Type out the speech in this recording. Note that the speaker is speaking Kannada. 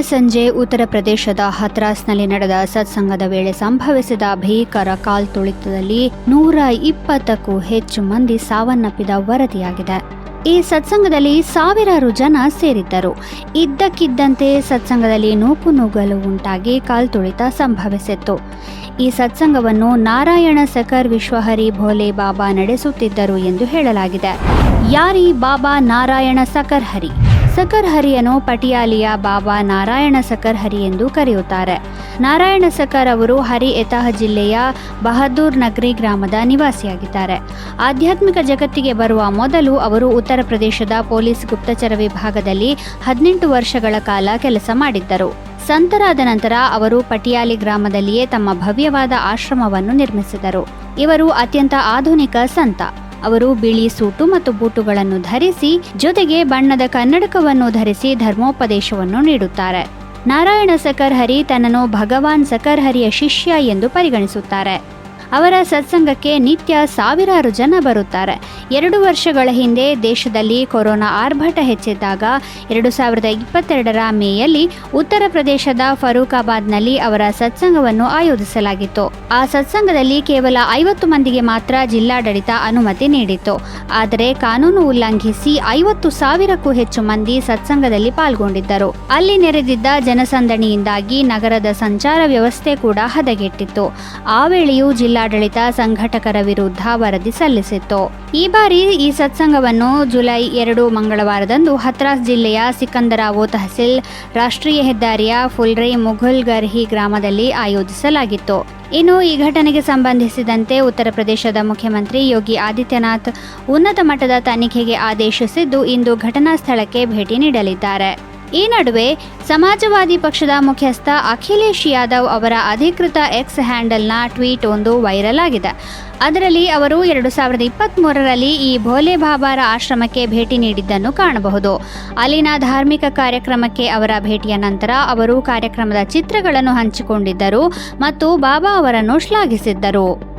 ಸಂಜೆ ಉತ್ತರ ಪ್ರದೇಶದ ಹತ್ರಾಸ್ನಲ್ಲಿ ನಡೆದ ಸತ್ಸಂಗದ ವೇಳೆ ಸಂಭವಿಸಿದ ಭೀಕರ ಕಾಲ್ತುಳಿತದಲ್ಲಿ ನೂರ ಇಪ್ಪತ್ತಕ್ಕೂ ಹೆಚ್ಚು ಮಂದಿ ಸಾವನ್ನಪ್ಪಿದ ವರದಿಯಾಗಿದೆ. ಈ ಸತ್ಸಂಗದಲ್ಲಿ ಸಾವಿರಾರು ಜನ ಸೇರಿದ್ದರು. ಇದ್ದಕ್ಕಿದ್ದಂತೆ ಸತ್ಸಂಗದಲ್ಲಿ ನೂಕು ನುಗ್ಗಲು ಉಂಟಾಗಿ ಕಾಲ್ತುಳಿತ ಸಂಭವಿಸಿತ್ತು. ಈ ಸತ್ಸಂಗವನ್ನು ನಾರಾಯಣ ಸಕರ್ ವಿಶ್ವಹರಿ ಭೋಲೆ ಬಾಬಾ ನಡೆಸುತ್ತಿದ್ದರು ಎಂದು ಹೇಳಲಾಗಿದೆ. ಯಾರಿ ಬಾಬಾ ನಾರಾಯಣ ಸಕರ್ ಹರಿ? ಸಕರ್ ಹರಿಯನ್ನು ಪಟಿಯಾಲಿಯ ಬಾಬಾ ನಾರಾಯಣ ಸಕರ್ ಹರಿ ಎಂದು ಕರೆಯುತ್ತಾರೆ. ನಾರಾಯಣ ಸಕರ್ ಅವರು ಹರಿ ಎತಾಹ ಜಿಲ್ಲೆಯ ಬಹದ್ದೂರ್ ನಗರಿ ಗ್ರಾಮದ ನಿವಾಸಿಯಾಗಿದ್ದಾರೆ. ಆಧ್ಯಾತ್ಮಿಕ ಜಗತ್ತಿಗೆ ಬರುವ ಮೊದಲು ಅವರು ಉತ್ತರ ಪ್ರದೇಶದ ಪೊಲೀಸ್ ಗುಪ್ತಚರ ವಿಭಾಗದಲ್ಲಿ ಹದಿನೆಂಟು ವರ್ಷಗಳ ಕಾಲ ಕೆಲಸ ಮಾಡಿದ್ದರು. ಸಂತರಾದ ನಂತರ ಅವರು ಪಟಿಯಾಲಿ ಗ್ರಾಮದಲ್ಲಿಯೇ ತಮ್ಮ ಭವ್ಯವಾದ ಆಶ್ರಮವನ್ನು ನಿರ್ಮಿಸಿದರು. ಇವರು ಅತ್ಯಂತ ಆಧುನಿಕ ಸಂತ. ಅವರು ಬಿಳಿ ಸೂಟು ಮತ್ತು ಬೂಟುಗಳನ್ನು ಧರಿಸಿ, ಜೊತೆಗೆ ಬಣ್ಣದ ಕನ್ನಡಕವನ್ನು ಧರಿಸಿ ಧರ್ಮೋಪದೇಶವನ್ನು ನೀಡುತ್ತಾರೆ. ನಾರಾಯಣ ಸಕರ್ಹರಿ ತನ್ನನ್ನು ಭಗವಾನ್ ಸಕರ್ಹರಿಯ ಶಿಷ್ಯ ಎಂದು ಪರಿಗಣಿಸುತ್ತಾರೆ. ಅವರ ಸತ್ಸಂಗಕ್ಕೆ ನಿತ್ಯ ಸಾವಿರಾರು ಜನ ಬರುತ್ತಾರೆ. ಎರಡು ವರ್ಷಗಳ ಹಿಂದೆ ದೇಶದಲ್ಲಿ ಕೊರೋನಾ ಆರ್ಭಟ ಹೆಚ್ಚಿದ್ದಾಗ ಎರಡು ಸಾವಿರದ ಇಪ್ಪತ್ತೆರಡರ ಮೇಯಲ್ಲಿ ಉತ್ತರ ಪ್ರದೇಶದ ಫರೂಖಾಬಾದ್ನಲ್ಲಿ ಅವರ ಸತ್ಸಂಗವನ್ನು ಆಯೋಜಿಸಲಾಗಿತ್ತು. ಆ ಸತ್ಸಂಗದಲ್ಲಿ ಕೇವಲ ಐವತ್ತು ಮಂದಿಗೆ ಮಾತ್ರ ಜಿಲ್ಲಾಡಳಿತ ಅನುಮತಿ ನೀಡಿತ್ತು. ಆದರೆ ಕಾನೂನು ಉಲ್ಲಂಘಿಸಿ ಐವತ್ತು ಸಾವಿರಕ್ಕೂ ಹೆಚ್ಚು ಮಂದಿ ಸತ್ಸಂಗದಲ್ಲಿ ಪಾಲ್ಗೊಂಡಿದ್ದರು. ಅಲ್ಲಿ ನೆರೆದಿದ್ದ ಜನಸಂದಣಿಯಿಂದಾಗಿ ನಗರದ ಸಂಚಾರ ವ್ಯವಸ್ಥೆ ಕೂಡ ಹದಗೆಟ್ಟಿತ್ತು. ಆ ವೇಳೆಯೂ ಜಿಲ್ಲಾಡಳಿತ ಸಂಘಟಕರ ವಿರುದ್ಧ ವರದಿ ಸಲ್ಲಿಸಿತ್ತು. ಈ ಬಾರಿ ಈ ಸತ್ಸಂಗವನ್ನು ಜುಲೈ ಎರಡು ಮಂಗಳವಾರದಂದು ಹತ್ರಾಸ್ ಜಿಲ್ಲೆಯ ಸಿಕಂದರಾವು ತಹಸೀಲ್ ರಾಷ್ಟ್ರೀಯ ಹೆದ್ದಾರಿಯ ಫುಲ್ರಿ ಮುಘುಲ್ ಗರ್ಹಿ ಗ್ರಾಮದಲ್ಲಿ ಆಯೋಜಿಸಲಾಗಿತ್ತು. ಇನ್ನು ಈ ಘಟನೆಗೆ ಸಂಬಂಧಿಸಿದಂತೆ ಉತ್ತರ ಪ್ರದೇಶದ ಮುಖ್ಯಮಂತ್ರಿ ಯೋಗಿ ಆದಿತ್ಯನಾಥ್ ಉನ್ನತ ಮಟ್ಟದ ತನಿಖೆಗೆ ಆದೇಶಿಸಿದ್ದು, ಇಂದು ಘಟನಾ ಸ್ಥಳಕ್ಕೆ ಭೇಟಿ ನೀಡಲಿದ್ದಾರೆ. ಈ ನಡುವೆ ಸಮಾಜವಾದಿ ಪಕ್ಷದ ಮುಖ್ಯಸ್ಥ ಅಖಿಲೇಶ್ ಯಾದವ್ ಅವರ ಅಧಿಕೃತ ಎಕ್ಸ್ ಹ್ಯಾಂಡಲ್ನ ಟ್ವೀಟ್ ಒಂದು ವೈರಲ್ ಆಗಿದೆ. ಅದರಲ್ಲಿ ಅವರು ಎರಡು ಸಾವಿರದ ಇಪ್ಪತ್ತ್ಮೂರರಲ್ಲಿ ಈ ಭೋಲೆ ಬಾಬಾರ ಆಶ್ರಮಕ್ಕೆ ಭೇಟಿ ನೀಡಿದ್ದನ್ನು ಕಾಣಬಹುದು. ಅಲ್ಲಿನ ಧಾರ್ಮಿಕ ಕಾರ್ಯಕ್ರಮಕ್ಕೆ ಅವರ ಭೇಟಿಯ ನಂತರ ಅವರು ಕಾರ್ಯಕ್ರಮದ ಚಿತ್ರಗಳನ್ನು ಹಂಚಿಕೊಂಡಿದ್ದರು ಮತ್ತು ಬಾಬಾ ಅವರನ್ನು ಶ್ಲಾಘಿಸಿದ್ದರು.